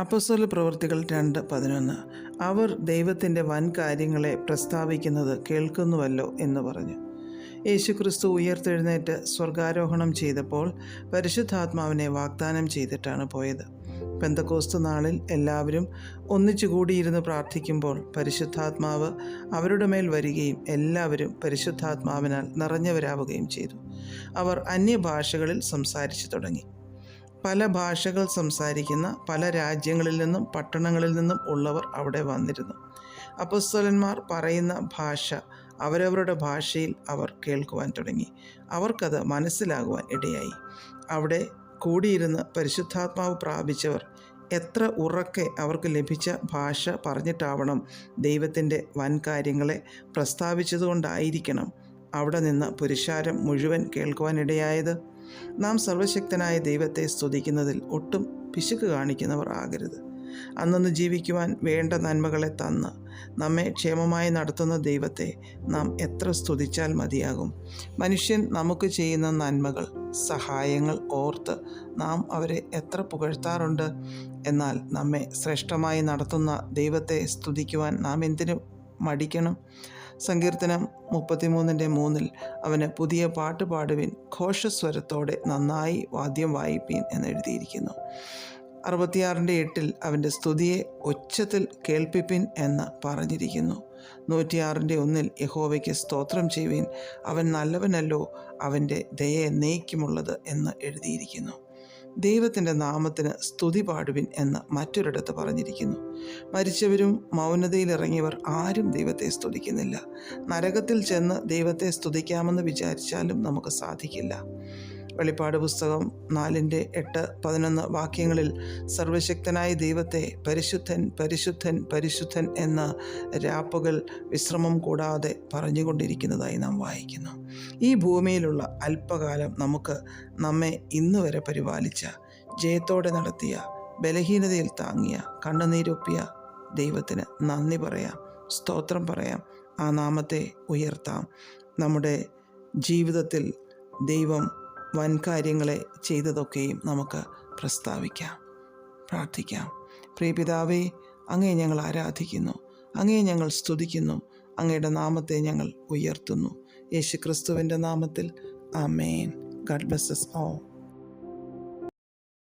അപ്പസ്തല പ്രവൃത്തികൾ രണ്ട് പതിനൊന്ന്. അവർ ദൈവത്തിന്റെ വൻ കാര്യങ്ങളെ പ്രസ്താവിക്കുന്നത് കേൾക്കുന്നുവല്ലോ എന്ന് പറഞ്ഞു. യേശുക്രിസ്തു ഉയർത്തെഴുന്നേറ്റ് സ്വർഗാരോഹണം ചെയ്തപ്പോൾ പരിശുദ്ധാത്മാവിനെ വാഗ്ദാനം ചെയ്തിട്ടാണ് പോയത്. പെന്തക്കോസ്ത് നാളിൽ എല്ലാവരും ഒന്നിച്ചു കൂടിയിരുന്ന് പ്രാർത്ഥിക്കുമ്പോൾ പരിശുദ്ധാത്മാവ് അവരുടെ മേൽ വരികയും എല്ലാവരും പരിശുദ്ധാത്മാവിനാൽ നിറഞ്ഞവരാവുകയും ചെയ്തു. അവർ അന്യഭാഷകളിൽ സംസാരിച്ചു തുടങ്ങി. പല ഭാഷകൾ സംസാരിക്കുന്ന പല രാജ്യങ്ങളിൽ നിന്നും പട്ടണങ്ങളിൽ നിന്നും ഉള്ളവർ അവിടെ വന്നിരുന്നു. അപ്പസ്തോലന്മാർ പറയുന്ന ഭാഷ അവരവരുടെ ഭാഷയിൽ അവർ കേൾക്കുവാൻ തുടങ്ങി. അവർക്കത് മനസ്സിലാകുവാൻ ഇടയായി. അവിടെ കൂടിയിരുന്ന് പരിശുദ്ധാത്മാവ് പ്രാപിച്ചവർ എത്ര ഉറക്കെ അവർക്ക് ലഭിച്ച ഭാഷ പറഞ്ഞിട്ടാവണം ദൈവത്തിന്റെ വൻ കാര്യങ്ങളെ പ്രസ്താവിച്ചതുകൊണ്ടായിരിക്കണം അവിടെ നിന്ന് പുരുഷാരം മുഴുവൻ കേൾക്കുവാനിടയായത് നാം സർവശക്തനായ ദൈവത്തെ സ്തുതിക്കുന്നതിൽ ഒട്ടും പിശുക്ക് കാണിക്കുന്നവർ ആകരുത്. അന്നൊന്ന് ജീവിക്കുവാൻ വേണ്ട നന്മകളെ തന്ന് നമ്മെ ക്ഷേമമായി നടത്തുന്ന ദൈവത്തെ നാം എത്ര സ്തുതിച്ചാൽ മതിയാകും. മനുഷ്യൻ നമുക്ക് ചെയ്യുന്ന നന്മകൾ സഹായങ്ങൾ ഓർത്ത് നാം അവരെ എത്ര പുകഴ്ത്താറുണ്ട്. എന്നാൽ നമ്മെ ശ്രേഷ്ഠമായി നടത്തുന്ന ദൈവത്തെ സ്തുതിക്കുവാൻ നാം എന്തിനു മടിക്കണം? സങ്കീർത്തനം മുപ്പത്തിമൂന്നിന്റെ മൂന്നിൽ അവന് പുതിയ പാട്ട് പാടുവിൻ ഘോഷസ്വരത്തോടെ നന്നായി വാദ്യം വായിപ്പീൻ എന്ന് എഴുതിയിരിക്കുന്നു അറുപത്തിയാറിന്റെ എട്ടിൽ അവന്റെ സ്തുതിയെ ഉച്ചത്തിൽ കേൾപ്പിപ്പിൻ എന്ന് പറഞ്ഞിരിക്കുന്നു. നൂറ്റിയാറിന്റെ ഒന്നിൽ യഹോവയ്ക്ക് സ്തോത്രം ചെയ്യുവിൻ അവൻ നല്ലവനല്ലോ അവന്റെ ദയെ എന്നേക്കുമുള്ളത് എന്ന് എഴുതിയിരിക്കുന്നു. ദൈവത്തിന്റെ നാമത്തിന് സ്തുതി പാടുവിൻ എന്ന് മറ്റൊരിടത്ത് പറഞ്ഞിരിക്കുന്നു. മരിച്ചവരും മൗനതയിലിറങ്ങിയവർ ആരും ദൈവത്തെ സ്തുതിക്കുന്നില്ല. നരകത്തിൽ ചെന്ന് ദൈവത്തെ സ്തുതിക്കാമെന്ന് വിചാരിച്ചാലും നമുക്ക് സാധിക്കില്ല. വെളിപ്പാട് പുസ്തകം നാലിന്റെ എട്ട് പതിനൊന്ന് വാക്യങ്ങളിൽ സർവശക്തനായ ദൈവത്തെ പരിശുദ്ധൻ പരിശുദ്ധൻ പരിശുദ്ധൻ എന്ന രാപ്പുകൾ വിശ്രമം കൂടാതെ പറഞ്ഞുകൊണ്ടിരിക്കുന്നതായി നാം വായിക്കുന്നു. ഈ ഭൂമിയിലുള്ള അല്പകാലം നമുക്ക് നമ്മെ ഇന്ന് വരെ പരിപാലിച്ച ജയത്തോടെ നടത്തിയ ബലഹീനതയിൽ താങ്ങിയ കണ്ണുനീരൊപ്പിയ ദൈവത്തിന് നന്ദി പറയാം സ്തോത്രം പറയാം ആ നാമത്തെ ഉയർത്താം. നമ്മുടെ ജീവിതത്തിൽ ദൈവം വൻ കാര്യങ്ങളെ ചെയ്തതൊക്കെയും നമുക്ക് പ്രസ്താവിക്കാം പ്രാർത്ഥിക്കാം. പ്രിയപിതാവേ അങ്ങേ ഞങ്ങൾ ആരാധിക്കുന്നു അങ്ങേ ഞങ്ങൾ സ്തുതിക്കുന്നു അങ്ങയുടെ നാമത്തെ ഞങ്ങൾ ഉയർത്തുന്നു. യേശു ക്രിസ്തുവിന്റെ നാമത്തിൽ ആമേൻ. ഗഡ് ബ്ലസ്സസ് ഓ